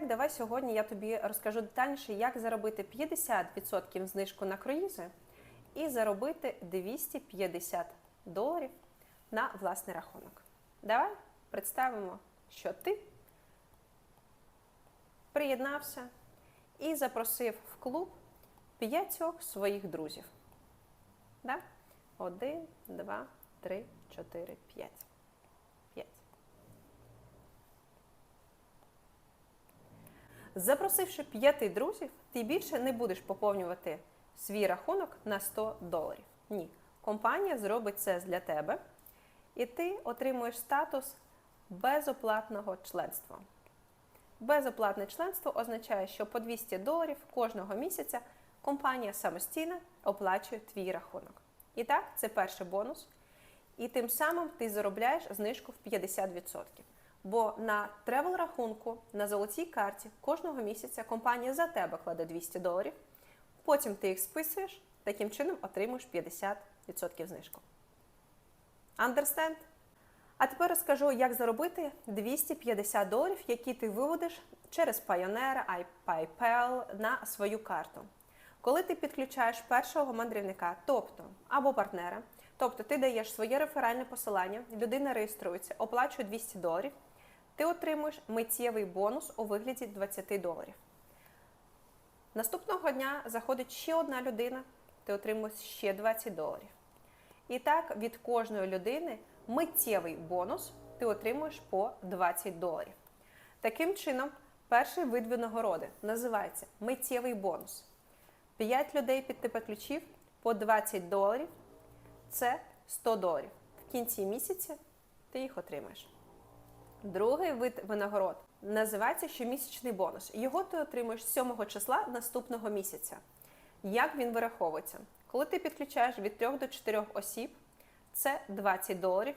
так, давай сьогодні я тобі розкажу детальніше, як заробити 50% знижку на круїзи і заробити 250 доларів на власний рахунок. Давай представимо, що ти приєднався і запросив в клуб п'ятьох своїх друзів. Да? Один, два, три, чотири, п'ять. П'ять. Запросивши п'яти друзів, ти більше не будеш поповнювати свій рахунок на 100 доларів. Ні. Компанія зробить це для тебе, і ти отримуєш статус безоплатного членства. Безоплатне членство означає, що по 200 доларів кожного місяця компанія самостійно оплачує твій рахунок. І так, це перший бонус. І тим самим ти заробляєш знижку в 50%. Бо на тревел рахунку на золотій карті кожного місяця компанія за тебе кладе 200 доларів, потім ти їх списуєш, таким чином отримуєш 50% знижку. Understand? А тепер розкажу, як заробити 250 доларів, які ти виводиш через Payoneer, PayPal на свою карту. Коли ти підключаєш першого мандрівника, тобто або партнера, тобто ти даєш своє реферальне посилання, людина реєструється, оплачує 200 доларів, ти отримуєш миттєвий бонус у вигляді 20 доларів. Наступного дня заходить ще одна людина, ти отримуєш ще 20 доларів. І так від кожної людини миттєвий бонус ти отримуєш по 20 доларів. Таким чином, перший вид винагороди називається миттєвий бонус. 5 людей під тебе ключів по 20 доларів це 100 доларів. В кінці місяця ти їх отримаєш. Другий вид винагород називається щомісячний бонус. Його ти отримуєш 7 числа наступного місяця. Як він вираховується? Коли ти підключаєш від 3 до 4 осіб, це 20 доларів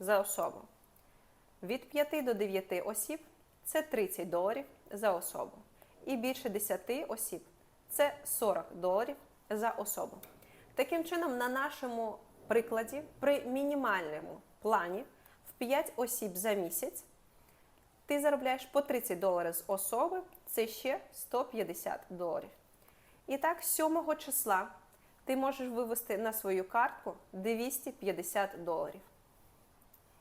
за особу. Від 5 до 9 осіб це 30 доларів за особу. І більше 10 осіб це 40 доларів за особу. Таким чином, на нашому прикладі, при мінімальному плані 5 осіб за місяць, ти заробляєш по 30 доларів з особи, це ще 150 доларів. І так, 7 числа ти можеш вивести на свою картку 250 доларів.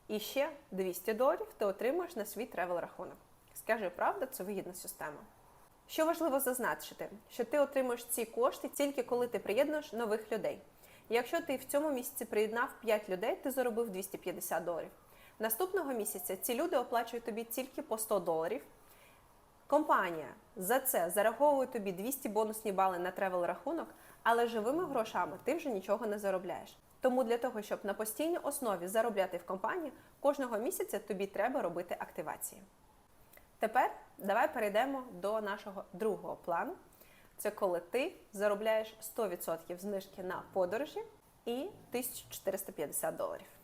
І ще 200 доларів ти отримуєш на свій тревел рахунок. Скажи, правда, це вигідна система. Що важливо зазначити, що ти отримуєш ці кошти тільки коли ти приєднуєш нових людей. Якщо ти в цьому місяці приєднав 5 людей, ти заробив 250 доларів. Наступного місяця ці люди оплачують тобі тільки по 100 доларів. Компанія за це зараховує тобі 200 бонусні бали на тревел рахунок, але живими грошами ти вже нічого не заробляєш. Тому для того, щоб на постійній основі заробляти в компанії, кожного місяця тобі треба робити активації. Тепер давай перейдемо до нашого другого плану. Це коли ти заробляєш 100% знижки на подорожі і 1450 доларів.